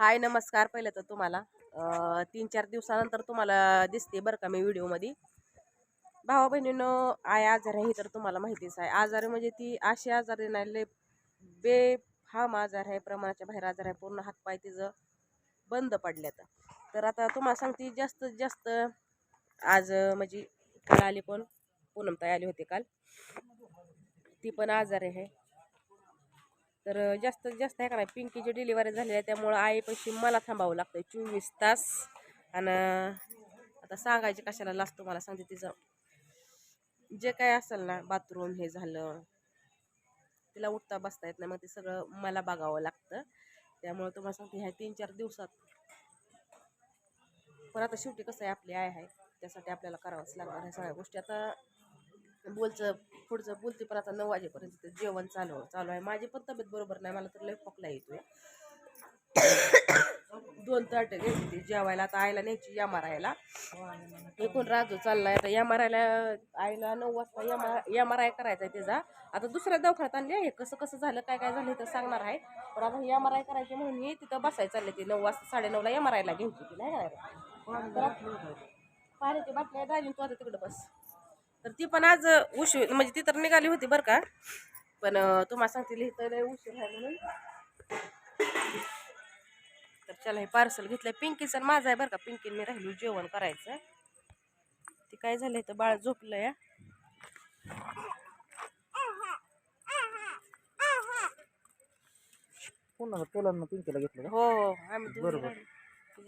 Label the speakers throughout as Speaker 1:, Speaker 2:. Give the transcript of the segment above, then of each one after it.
Speaker 1: हाय नमस्कार पहिलं तर तुम्हाला. तीन चार दिवसानंतर तुम्हाला दिसते बरं का मी व्हिडिओमध्ये. भावा बहिणीनं आय आजार आहे तर तुम्हाला माहितीच आहे. आजार म्हणजे ती अशी आजारी नाही लय बेफाम आजार आहे प्रमाणाच्या बाहेर आजार आहे पूर्ण हातपाय तिचं बंद पडल्यात. तर आता तुम्हाला सांगते जास्तीत जास्त आज म्हणजे काल आली पण पूनमताई आली होती काल. ती पण आजारी आहे. तर जास्तीत जास्त आहे का नाही पिंकीची डिलिव्हरी झालेली आहे. त्यामुळं आईपाशी मला थांबावं लागतं चोवीस तास. आणि आता सांगायचे कशाला लास्ट तुम्हाला सांगते तिचं. जे काय असेल ना बाथरूम हे झालं तिला उठता बसता येत नाही. मग ते सगळं मला बघावं लागतं. त्यामुळं तुम्हाला सांगते ह्या तीन चार दिवसात पण आता शेवटी कसं आहे आपली आय आहे. त्यासाठी आपल्याला करावंच लागणार ह्या सगळ्या गोष्टी. आता बोलचं पुढचं बोलते पण आता नऊ वाजेपर्यंत जेवण चालू चालू आहे. माझी पण तब्येत बरोबर नाही मला तर लय खोकला येतोय. दोन ताट घ्यायची ती जेवायला. आता आईला न्यायची या मारायला एकूण राजू चाललाय. आता या मारायला आईला नऊ वाजता या मारा या माराय करायचा आहे त्याचा. आता दुसऱ्या दवाखान्यात आणले आहे. कसं कसं झालं काय काय झालं तर सांगणार आहे. पण आता या माराय करायची म्हणून हे तिथं बसायला चालले. ती नऊ वाजता साडेनऊला या मारायला घ्यायची ती नाही का? पाण्याची बाटल्या दाजीन तू आता तिकडं बस. तर ती पण आज उशीर म्हणजे ती तर निघाली होती बरं का. पण तुम्हाला सांगते लिहितं लय उशीर आहे म्हणून. तर चला हे पार्सल घेतलंय. पिंकीचं आणि माझं आहे बरं का. पिंकीने राहिलो जेवण करायचं. ते काय झालंय तर बाळ झोपलं या
Speaker 2: पुन्हा तुला ना पिंकीला घेतलं
Speaker 1: हो हो आम्ही दोघी
Speaker 2: बरोबर.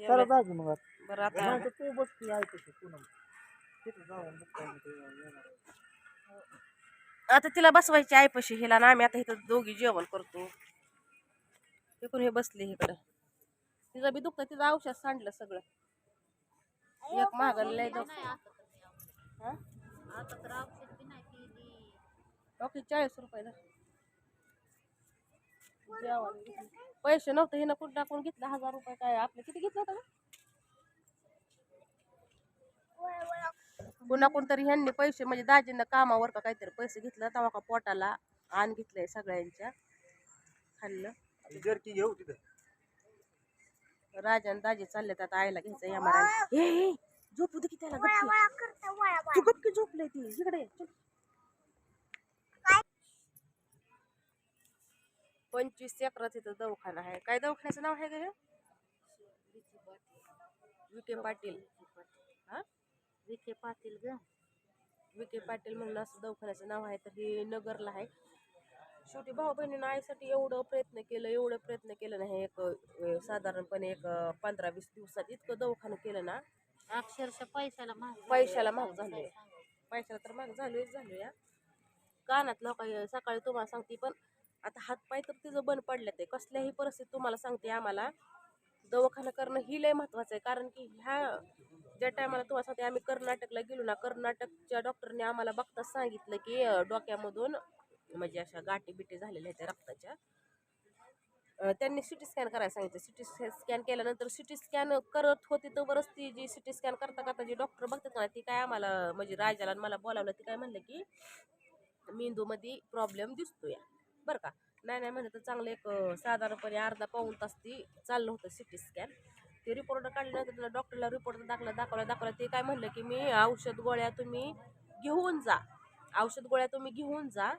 Speaker 1: राहिलो.
Speaker 2: मग आता.
Speaker 1: बरं आता
Speaker 2: नाही तर तू बसती ऐकते पुन्हा
Speaker 1: आता तिला बसवायची आईपाशी हिला ना आम्ही आता इथं दोघी जेवण करतो. तिकडून हे बसले इकडं. तिचं बी दुखतं तिचं औषध सांडलं सगळं. एक महागाला लय
Speaker 3: आता
Speaker 1: ओके चाळीस रुपयाला जेवण पैसे नव्हते हिनं कुठं टाकून घेतलं? हजार रुपये काय आपलं किती घेतलं होतं पुन्हा कोणतरी ह्यांनी पैसे म्हणजे दाजींना कामावर का काहीतरी पैसे घेतलं तेव्हा का पोटाला आण घेतलंय सगळ्यांच्या. खाल्लं.
Speaker 2: जर्की घेऊ तिथं.
Speaker 1: राजा आणि दाजी चालले आता आईला घ्यायचं या मारा हे झोपू दे की त्याला गपकी. तू इकडे. पंचवीस एकरात तिथं दवाखाना आहे. काय दवाखान्याचं नाव आहे का हे? विखे पाटील. हा?
Speaker 3: विखे पाटील ग.
Speaker 1: विखे पाटील म्हणून असं दवाखान्याचं नाव आहे तर हे नगरला आहे. शेवटी भाऊ बहिणीनं आईसाठी एवढं प्रयत्न केलं एवढं प्रयत्न केलं नाही. एक साधारणपणे एक पंधरा वीस दिवसात इतकं दवाखानं केलं ना.
Speaker 3: अक्षरशः पैशाला महाग.
Speaker 1: पैशाला महाग झालंय. पैशाला तर महाग झालोय. झालो या कानात लोक सकाळी तुम्हाला सांगते पण आता हातपाय तर तिचं बंद पडल्यात आहे. कसल्याही परिस्थितीत तुम्हाला सांगते आम्हाला दवाखाना करणं ही लय महत्वाचं आहे. कारण की ह्या ज्या टायमाला तुम्हाला सांगते आम्ही कर्नाटकला गेलो ना कर्नाटकच्या डॉक्टरने आम्हाला बघताच सांगितलं की डोक्यामधून म्हणजे अशा गाठी बिटी झालेल्या आहेत त्या रक्ताच्या. त्यांनी सी टी स्कॅन करायला सांगितलं. सी टी स्कॅन केल्यानंतर सी टी स्कॅन करत होती तर बरंच ती जी सी टी स्कॅन करता करता जी डॉक्टर बघतात ना ती काय आम्हाला म्हणजे राजाला मला बोलावलं ती काय म्हणलं की मेंदूमध्ये प्रॉब्लेम दिसतो या बरं का? नाही नाही म्हणलं तर चांगलं एक साधारणपणे अर्धा पाऊण तास ती चाललं होतं सी टी स्कॅन. ते रिपोर्ट काढल्यानंतर त्याला डॉक्टरला रिपोर्ट दाखला दाखवला दाखवला ते काय म्हणलं की मी औषध गोळ्या तुम्ही घेऊन जा. औषध गोळ्या तुम्ही घेऊन जा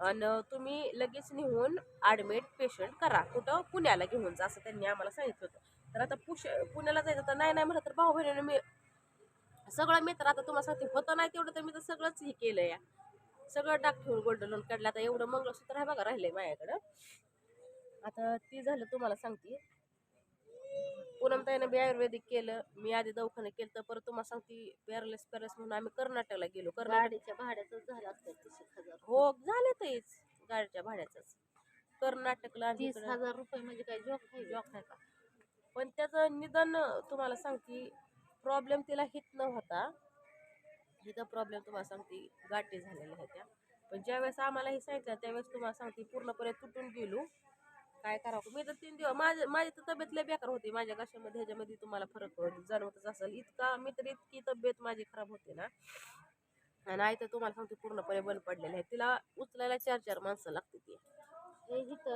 Speaker 1: आणि तुम्ही लगेच नेऊन ॲडमिट पेशंट करा. कुठं? पुण्याला घेऊन जा असं त्यांनी आम्हाला सांगितलं होतं. तर आता पुश पुण्याला जायचं तर नाही नाही म्हणलं तर भाऊ बहिणीने मी सगळं मी तर आता तुम्हाला सांगते. होतं नाही तेवढं तर मी तर सगळंच हे केलं या. सगळं टाक ठेवून गोल्ड लोन काढलं. आता एवढं मंगळसूत्र आहे बघा राहिलंय माझ्याकडं. आता ती झालं तुम्हाला सांगते. पूनमताईनं बी आयुर्वेदिक केलं. मी आधी दवाखाने केलं तर परत तुम्हाला सांगते पॅरलेस पॅरलेस म्हणून आम्ही कर्नाटकला गेलो. कर्नाटक
Speaker 3: गाडीच्या भाड्याच झालं असतं
Speaker 1: हो झाले तेच. गाडीच्या भाड्याचंच. कर्नाटकला
Speaker 3: तीस हजार रुपये म्हणजे काय जॉब आहे?
Speaker 1: जॉब नाही का? पण त्याचं निदान तुम्हाला सांगते प्रॉब्लेम तिला हित न होता. हिथं प्रॉब्लेम तुम्हाला सांगते गाठी झालेल्या होत्या पण ज्यावेळेस आम्हाला हे सांगितलं त्यावेळेस तुम्हाला सांगते पूर्णपणे तुटून गेलो. काय करावं? मी तर तीन दिवस माझ्या माझी तर तब्येत लय बेकार होती. माझ्या घशामध्ये ह्याच्यामध्ये तुम्हाला फरक जाणवतच असेल. इतका मी तर इतकी तब्येत माझी खराब होते ना. आणि आई तर तुम्हाला सांगते पूर्णपणे बंद पडलेली आहे तिला उचलायला चार चार माणसं लागते ती.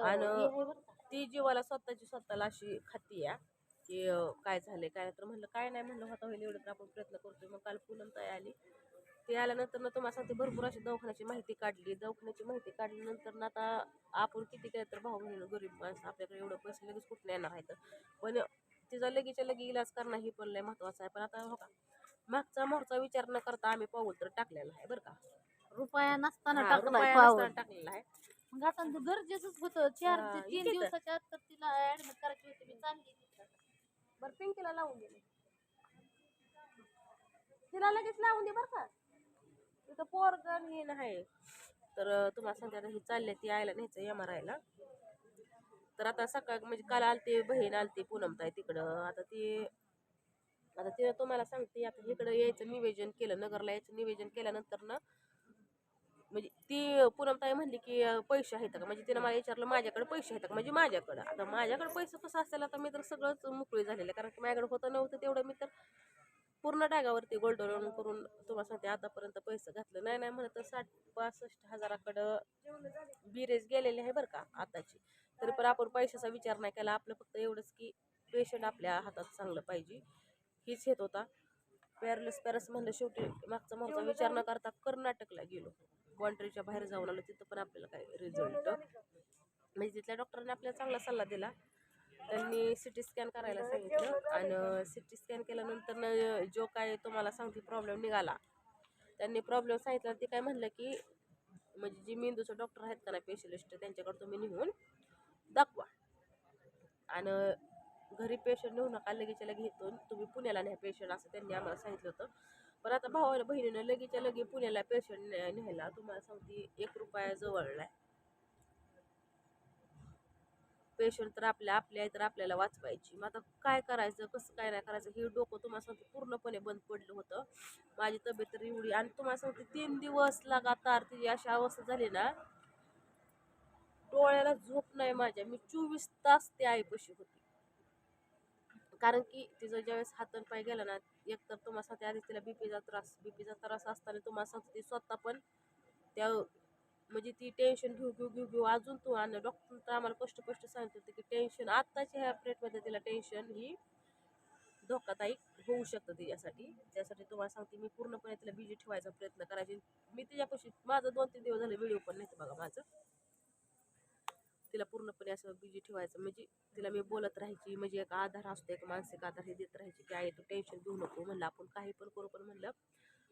Speaker 1: आणि- ती जीवाला स्वतःची स्वतःला अशी खाती या की काय झाले काय तर म्हणलं काय नाही म्हणलं होता होईल एवढं तर आपण प्रयत्न करतोय. मग काल पूनम ताई आली. ती आल्यानंतर ना तुम्हाला सांगते भरपूर अशी दवाखान्याची माहिती काढली. दवाखान्याची माहिती काढल्यानंतर ना आता आपण किती केलं तर भाऊ बहिणी गरीब माणसं आपल्याकडे एवढं पैसे लगेच कुठून येणार आहेत? पण तिचा लगेचच्या लगे इलाज करणं ही पण लय महत्वाचं आहे. पण आता हो का मागचा मोरचा विचार न करता आम्ही पाऊल तर टाकलेला आहे बरं का.
Speaker 3: रुपया नसताना
Speaker 1: हा,
Speaker 3: टाकलाय
Speaker 1: रुपया
Speaker 3: पाऊल.
Speaker 1: नसताना टाकलेला आहे.
Speaker 3: मग आता ते गरजेचंच होतं. चार ते तीन
Speaker 1: इथे तर.
Speaker 3: दिवसाच्या आत तर तिला ऍडमिट करायची होती. मी चालली तिथं.
Speaker 1: बरं पिंकीला लावून दे. तिला लगेच लावून दे बरं का. तिथं पोरगण हे नाही. तर तुम्हाला सांगते आता ही चालले ती आयला न्यायचं एम आर आयला तर आता सकाळ म्हणजे काल आलते बहीण आलती पूनमताई तिकडं. आता ती आता तिनं तुम्हाला सांगते आता इकडं यायचं निवेदन केलं नगरला यायचं निवेदन केल्यानंतर ना म्हणजे ती पूनमताई म्हणली की पैसे आहेत का? म्हणजे तिनं मला विचारलं माझ्याकडे पैसे आहेत का? म्हणजे माझ्याकडं. आता माझ्याकडे पैसे कसं असेल आता मी तर सगळंच मोकळी झालेलं आहे. कारण की माझ्याकडे होतं नव्हतं तेवढं मी तर पूर्ण डागावरती गोल्ड लोन करून तुम्हाला सांगते आतापर्यंत पैसे घातलं नाही नाही म्हणत तर साठ पासष्ट हजाराकडं बिरेज गेलेले आहे बरं का आताची. तरी पण आपण पैशाचा विचार नाही केला. आपलं फक्त एवढंच की पेशंट आपल्या हातात चांगलं पाहिजे. हीच येत होता. पॅरलेस पॅरस म्हणलं शेवटी मागचा मागचा विचार न करता कर्नाटकला गेलो. बाउंड्रीच्या बाहेर जाऊन आलो तिथं पण आपल्याला काय रिझल्ट म्हणजे तिथल्या डॉक्टरांनी आपल्याला चांगला सल्ला दिला. त्यांनी सी टी स्कॅन करायला सांगितलं आणि सी टी स्कॅन केल्यानंतर न जो काय तुम्हाला सांगते प्रॉब्लेम निघाला. त्यांनी प्रॉब्लेम सांगितला ते काय म्हणलं की म्हणजे जे मेंदूचे डॉक्टर आहेत का ना स्पेशलिस्ट त्यांच्याकडे तुम्ही निघून दाखवा. आणि घरी पेशंट नेऊ नका लगेच घेतो. तुम्ही पुण्याला न्या पेशंट असं त्यांनी आम्हाला सांगितलं होतं. पण आता भावाला बहिणीनं लगेच्या लगे पुण्याला पेशंट न्यायला तुम्हाला सांगते एक रुपया जवळला पेशंट तर आपल्या आपल्या आहे तर आपल्याला वाचवायची. मग आता काय करायचं कसं काय नाही करायचं हे डोकं तुम्हाला सांगते पूर्णपणे बंद पडलं होतं. माझी तब्येत तर एवढी आणि तुम्हाला सांगते तीन दिवस लगातार तिची अशी अवस्था झाली ना डोळ्याला झोप नाही माझ्या. मी चोवीस तास ते आईपाशी होती. कारण की तिचं ज्यावेळेस हातन पाय गेला ना एकतर तुम्हाला सांगते आधी तिला बी पीचा त्रास बी पीचा त्रास असताना तुम्हाला सांगते ती स्वतः पण त्या म्हणजे ती टेन्शन घेऊ घेऊ घेऊ घेऊ अजून तू आणि डॉक्टर तर आम्हाला कष्ट कष्ट सांगत होते की टेन्शन आत्ताच्या ह्या प्लेटमध्ये तिला टेन्शन ही धोकादायक होऊ शकतं तिच्यासाठी. त्यासाठी तुम्हाला सांगते मी पूर्णपणे तिला बिजी ठेवायचा प्रयत्न करायचे. मी तिच्यापाशी माझं दोन तीन दिवस झाले व्हिडिओ पण नाही बघा माझं. तिला पूर्णपणे असं बिजी ठेवायचं. म्हणजे तिला मी बोलत राहायची म्हणजे एक आधार असतो एक मानसिक आधार हे देत राहायची की आई तू टेन्शन घेऊ नको म्हणलं आपण. काही पण करू पण म्हणलं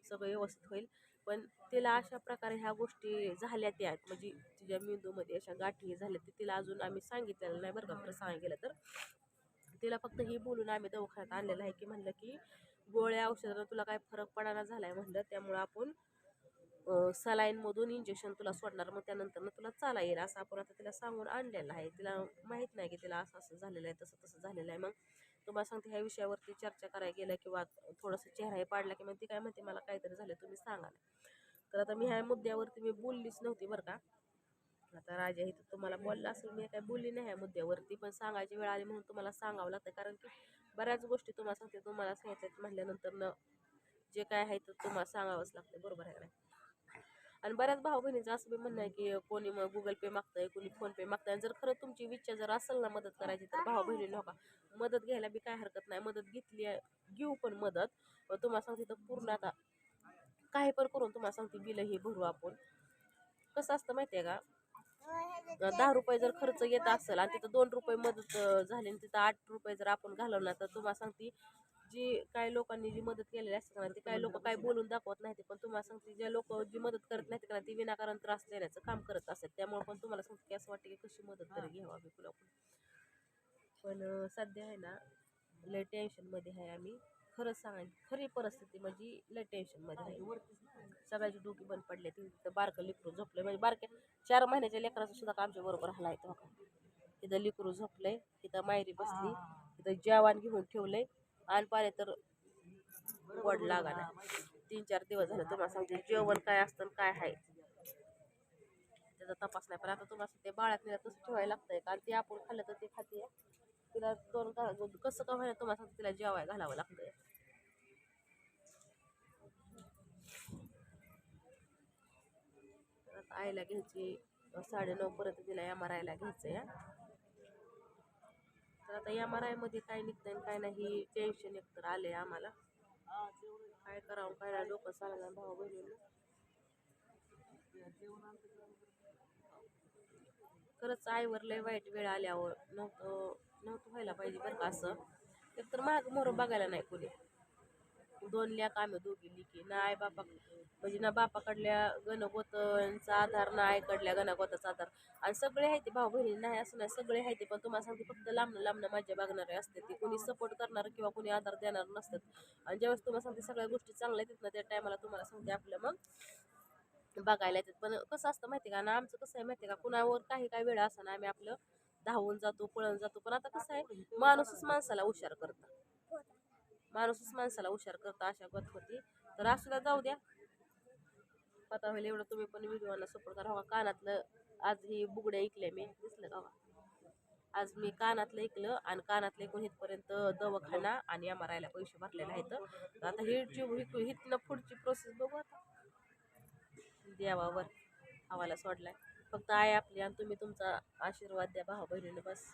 Speaker 1: सगळं व्यवस्थित होईल. पण तिला अशा प्रकारे ह्या गोष्टी झाल्या त्या आहेत. म्हणजे तिच्या मेंदूमध्ये अशा गाठी झाल्या ते तिला अजून आम्ही सांगितलेलं नाही बरं का खरं सांगितलं तर. तिला फक्त हे बोलून आम्ही दवाखान्यात आणलेलं आहे की म्हणलं की गोळ्या औषधानं तुला काय फरक पडाना झाला आहे म्हणलं त्यामुळं आपण सलाईनमधून इंजेक्शन तुला सोडणार मग त्यानंतर तुला चाला येईल. असं आपण आता तिला सांगून आणलेलं आहे. तिला माहीत नाही की तिला असं असं झालेलं आहे तसं तसं झालेलं आहे. मग तुम्हाला सांगते ह्या विषयावरती चर्चा करायला गेला किंवा थोडंसं चेहरा हे पाडला की मग ती काय म्हणते मला काहीतरी झालं तुम्ही सांगा तर आता मी ह्या मुद्द्यावरती मी बोललीच नव्हती बरं का. आता राजा तर तुम्हाला बोलला असेल मी काय बोलली नाही ह्या मुद्द्यावरती पण सांगायची वेळ आली म्हणून तुम्हाला सांगावं लागतं. कारण की बऱ्याच गोष्टी तुम्हाला सांगते तुम्हाला सांगितल्यात म्हटल्यानंतर न जे काय आहे तर तुम्हाला सांगावंच लागतं. बरोबर आहे का आणि बऱ्याच भाऊ बहिणीचं असं बी म्हणणं आहे की कोणी मग गुगल पे मागतंय कोणी फोन पे मागतंय. आणि जर खरं तुमची इच्छा जर असेल ना मदत करायची तर भाऊ बहिणी का मदत घ्यायला बी काय हरकत नाही. मदत घेतली आहे घेऊ पण मदत. तुम्हाला सांगते तर पूर्ण आता काही पण करून तुम्हाला सांगते बिलं हे भरू आपण. कसं असतं माहिती आहे का? दहा रुपये जर खर्च येत असेल आणि तिथं दोन रुपये मदत झाली आणि तिथं आठ रुपये जर आपण घालवला तर तुम्हाला सांगते जी काही लोकांनी जी मदत केलेली असते ना ती काही लोक काय बोलून दाखवत नाही पण तुम्हाला सांगते जे लोक जी मदत करत नाहीत का ती विनाकारण त्रास देण्याचं काम करत असतात. त्यामुळे पण तुम्हाला सांगते की असं वाटतं की कशी मदत तरी घ्यावा बिलकुल आपण पण सध्या आहे ना लय टेन्शनमध्ये आहे आम्ही. खरंच सांगायची खरी परिस्थिती म्हणजे लय टेन्शनमध्ये आहे. सगळ्याची डोकी बंद पडले तिथं बारकं लिकरू झोपलं म्हणजे बारक्या चार महिन्याच्या लेकराचं सुद्धा आमच्या बरोबर हला येतं तिथं लिकरू झोपलंय तिथं मायरी बसली तिथं जेवण घेऊन ठेवलंय. आणि तर वड लागा नाही तीन चार दिवस झाले तुम्हाला सांगते जेवण काय असतं आणि काय आहे. त्याचा तपास नाही पण आता तुम्हाला सांगते बाळात तिला तसं ठेवायला लागतंय कारण ती आपण खाल्लं तर ते खाते. तिला दोन कसं का व्हायला तुम्हाला सांगते तिला जेवाय घालावं लागतंय. आता आईला घ्यायची साडेनऊ पर्यंत तिला एम आर आयला घ्यायचं आहे तर आता एम आर आयमध्ये काय निघतं आणि काय नाही टेन्शन एकतर आहे आम्हाला. काय करावं काय नाही डोकं सांगा भाऊ बहिणीनं. खरंच आईवर लय वाईट वेळ आल्यावर नव्हतं नव्हतं व्हायला पाहिजे बरं का असं. एकतर माग मोर बघायला नाही कोणी. दोन ल्याक आम्ही दोघी लिखी ना आई बापा म्हणजे ना बापाकडल्या गणगोतांचा आधार ना आईकडल्या गणगोताचा आधार. आणि सगळे आहे ते भाऊ बहिणी नाही असं नाही. सगळे आहे ते पण तुम्हाला सांगते फक्त लांबणं लांबणं माझ्या बघणारे असते ते. कोणी सपोर्ट करणार किंवा कोणी आधार देणार नसतात. आणि ज्यावेळेस तुम्हाला सांगते सगळ्या गोष्टी चांगल्या येतात ना त्या टायमाला तुम्हाला सांगते आपलं मग. बघायला येतात. पण कसं असतं माहिती का? ना आमचं कसं आहे माहिती का? कुणावर काही काही वेळा असं ना आम्ही आपलं धावून जातो पळून जातो. पण आता कसं आहे माणूसच माणसाला हुशार करतं. माणूसच माणसाला हुशार करता अशा गत होती. तर असूला जाऊ द्या. आता होईल एवढं तुम्ही पण व्हिडिओला सपोर्ट करा. हवा कानातलं आज ही बुगड्या ऐकल्या मी. दिसलं का हो? आज मी कानातलं ऐकलं आणि कानातलं ऐकून इथपर्यंत दवाखाना आणि एम आर आयला पैसे भरलेले आहेत. तर आता ही ट्यूब हिथनं पुढची प्रोसेस बघू आता. देवावर हवाला सोडलाय. फक्त आहे आपली आणि तुम्ही तुमचा आशीर्वाद द्या भाऊ बहिणीनं बस.